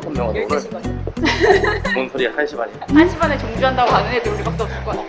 조금 명하다 오늘 12시 반. 뭔 소리야 1시 반이야 1시 반에 종주한다고 가는 애들 우리밖에 없을 거야.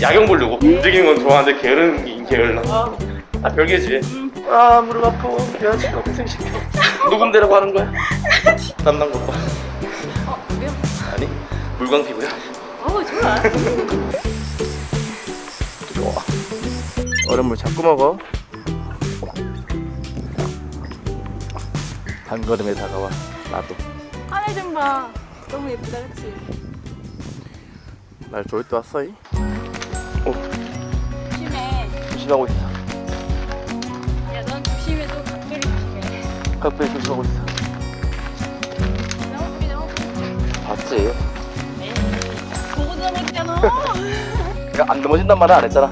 야경 보려고 움직이는 건 좋아하는데 게으른 게을러 어. 아 별개지 아 무릎 아파 여자친구 고생 시켜 누군 데라고 하는 거야? 땀난 것봐 어, 왜요? 아니 물광 피부야 어, 좋아. 좋아 얼음물 자꾸 먹어 한 걸음에 다가와 나도 좀 봐. 너무 예쁘다, 그치? 날 좋을 때 왔어 이? 오 조심해. 조심하고 있어 야, 넌 조심해도 각별히 조심해. 각별히 조심하고 있어 너무 너무 봤지? 에이, 보고 넘어지잖아. 내가 안 넘어진단 말은 안 했잖아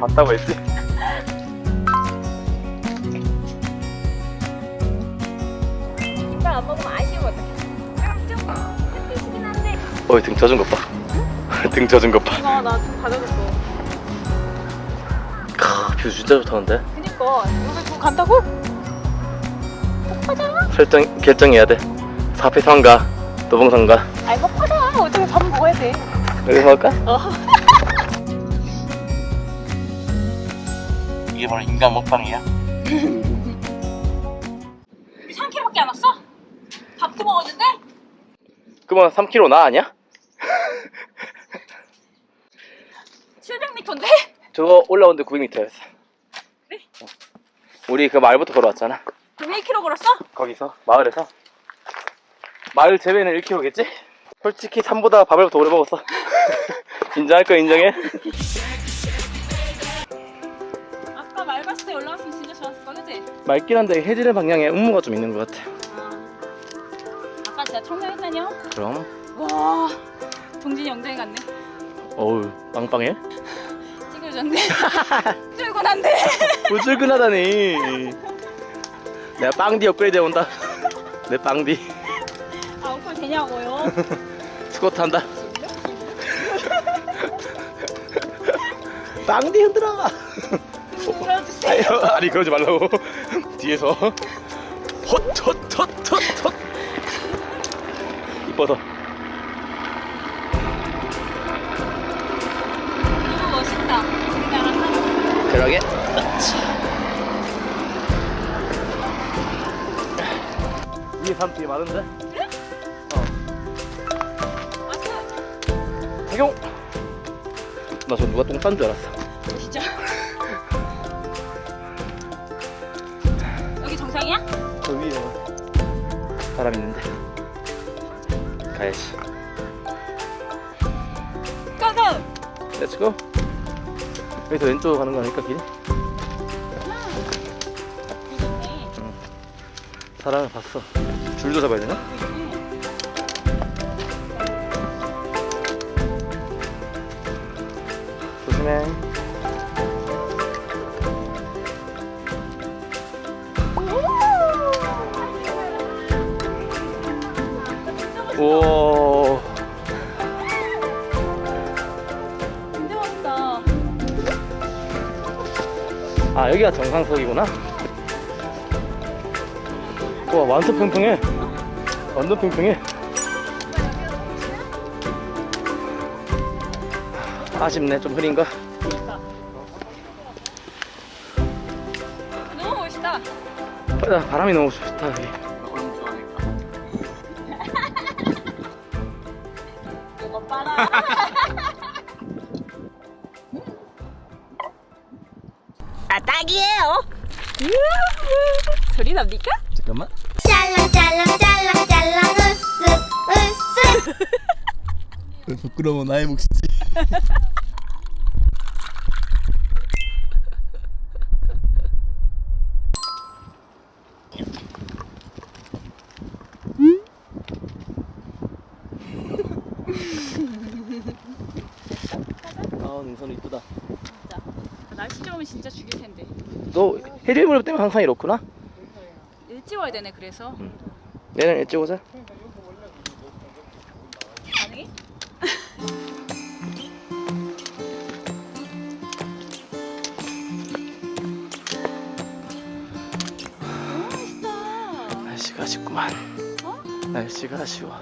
봤다고 했지? 어이 등 젖은 것 봐 등 젖은 것봐 어, 나좀 가져줬어. 뷰 진짜 좋다는데 그니까, 여기 뭐 간다고? 먹하자. 설정 결정해야 돼 사패상가 도봉상가 아이, 먹하자. 어차피 밥 먹어야 돼. 여기서 할까? 어. 이게 바로 인간 먹방이야 3kg밖에 안 왔어? 밥도 먹었는데? 그러면 3kg 나 아니야? 700m인데? 저거 올라오는데 900m였어 그래? 우리 그 마을부터 걸어왔잖아 그럼 1kg 걸었어? 거기서 마을에서 마을 제외는 1kg겠지? 솔직히 산보다 밥을 더 오래 먹었어 인정할 거 인정해 아까 말 봤을 때 올라왔으면 진짜 좋았을 거 그지? 맑긴 한데 해지는 방향에 음모가 좀 있는 것 같아 청량했다냐? 그럼. 와 동진이 영장에 갔네. 어우 빵빵해? 찌그러졌네. 쫄곤한데. 부질근하다니. 내가 빵디 업그레이드 해온다. 내 빵디. 아 오빠 되냐고요? 스쿼트 한다. 빵디 흔들어 아니, 아니 그러지 말라고. 뒤에서. 헛헛헛헛헛 이뻐서. 이거 멋있다. 우리나라 사람 그러게. 위에 사람 되게 많은데? 왔어. 태경 나저 누가 똥 싼 줄 알았어. 진짜? 여기 정상이야? 저 위에 사람 있는데 가야지. 가가! 렛츠고 여기서 왼쪽으로 가는 거 아닐까? 이겼네 사람을 봤어. 줄도 잡아야 되나? 조심해 오 진짜 멋있다. 아 여기가 정상석이구나? 와 완전 평평해. 완전 평평해. 아쉽네 좀 흐린 거. 너무 멋있다. 아, 바람이 너무 좋다 여기 아 딱이에요. 소리 납니까? 잠깐만. 짤랑 짤랑 짤랑 짤랑 으쓱 으쓱. 부끄러워 나의 몫이지 아 능선 이쁘다 진짜 날씨 좋으면 진짜 죽일 텐데 너 해질 무렵 때문에 항상 이렇구나? 일찍 와야 되네 그래서 내년 일찍 오자 가능해? 너무 날씨가 아쉽구만 어? 날씨가 아쉬워.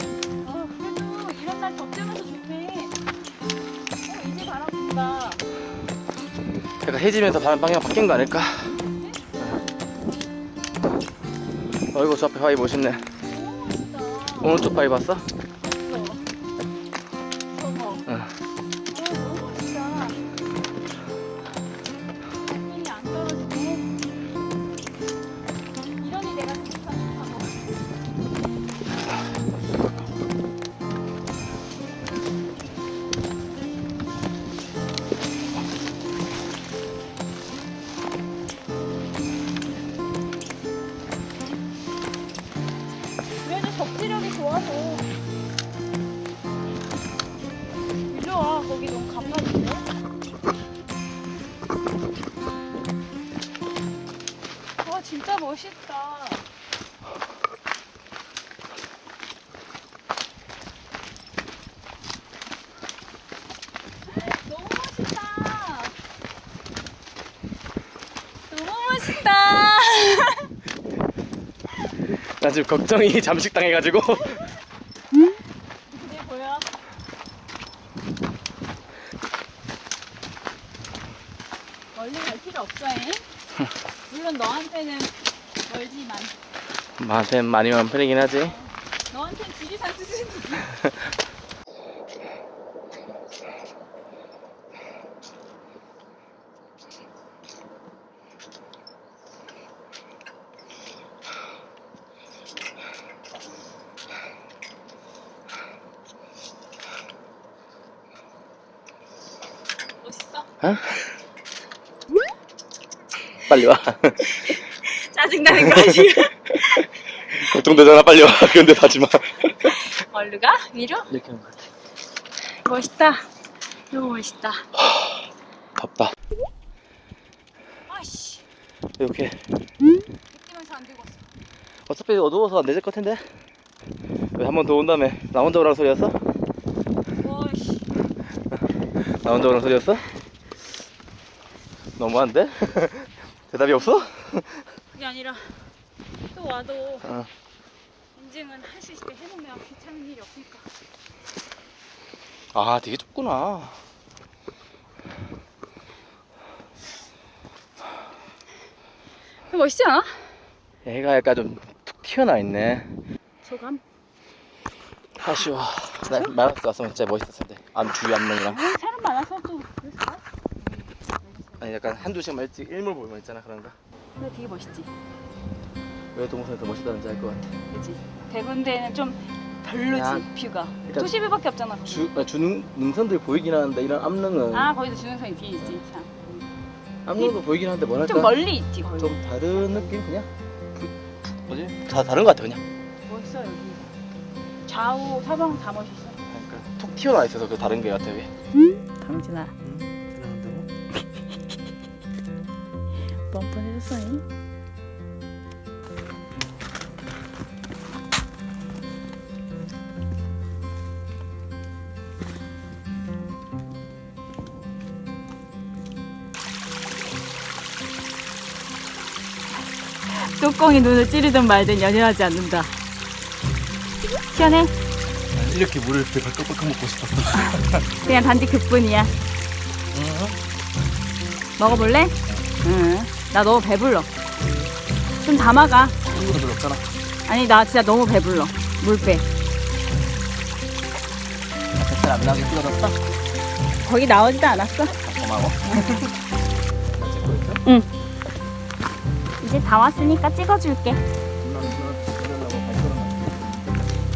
약간 해지면서 바람 방향 바뀐 거 아닐까? 어이구 저 앞에 바위 멋있네. 오른쪽 바위 봤어? 와 진짜 멋있다. 너무 멋있다. 너무 멋있다. 나 지금 걱정이 잠식 당해가지고. 그게 보여? 멀리 갈 필요 없어잉. 물론 너한테는 멀지만 맛에 많이 만 편이긴 하지. 너한텐 지리산 수준이지. 멋있어? 어? 빨리 와. 짜증나는 거 아니야? 걱정되잖아 빨리 와. 근데 가지 마. 얼른 가? 위로? 이렇게 하는 거 같아. 멋있다. 너무 멋있다. 덥다. 아씨, 이렇게. 느끼면서 안 왔어. 어차피 어두워서 안 늦을 것 같은데. 왜 한 번 더 온 다음에 나 혼자 오라는 소리였어? 와씨, 나 혼자 오라는 소리였어? 너무한데? 대답이 없어? 그게 아니라 또 와도 어. 인증은 있을 때 해보면 귀찮은 일이 없으니까. 아 되게 좁구나. 멋있지 않아? 얘가 약간 좀 툭 튀어나 있네. 소감? 아쉬워. 나 마라스 왔으면 진짜 멋있었을. 암 주위 암릉이랑. 아, 사람 많아서 또 그랬어? 아니 약간 한두 시간만 일찍 일몰 보면 있잖아 그런가? 근데 되게 멋있지, 왜 동영상이 더 멋있다는지 알 것 같아. 그렇지? 대군대는 좀 별로지 야, 뷰가. 도시뷰밖에 없잖아. 거기. 주, 아, 주능, 능선들이 보이긴 하는데 이런 암릉은 아 거기도 주능선 있지, 있지. 참. 암릉도 보이긴 하는데 뭐랄까 좀 멀리 있지 거기. 좀 다른 느낌 그냥 부, 뭐지? 다 다른 것 같아 그냥 멋있어 여기. 좌우 사방 다 멋있어. 그러니까 툭 튀어나와 있어서 그 다른 게 같아 왜? 강진아, 뻔뻔해졌어잉? 뚜껑이 눈을 찌르든 말든 연연하지 않는다. 시원해? 이렇게 물을 되게 뻑뻑 먹고 싶었어 그냥 단지 그뿐이야. 먹어볼래? 응. 나 너무 배불러. 좀 담아가. 친구도 별로 없잖아 아니 나 진짜 너무 배불러. 물 빼. 댓글 안 나오게 찍어줬어? 거기 나오지도 않았어. 고마워 이제 다 왔으니까 찍어줄게.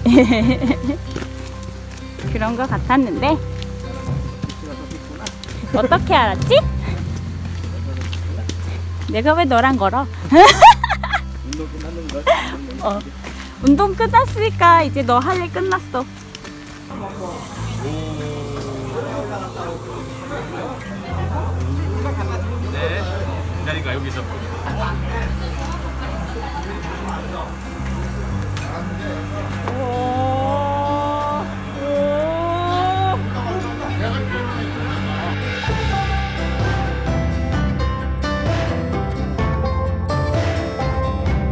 그런 거 같았는데. 어떻게 알았지? 내가 왜 너랑 걸어? 어. 운동 끝났으니까 이제 너 할 일 끝났어. 아닌가 여기서 우와.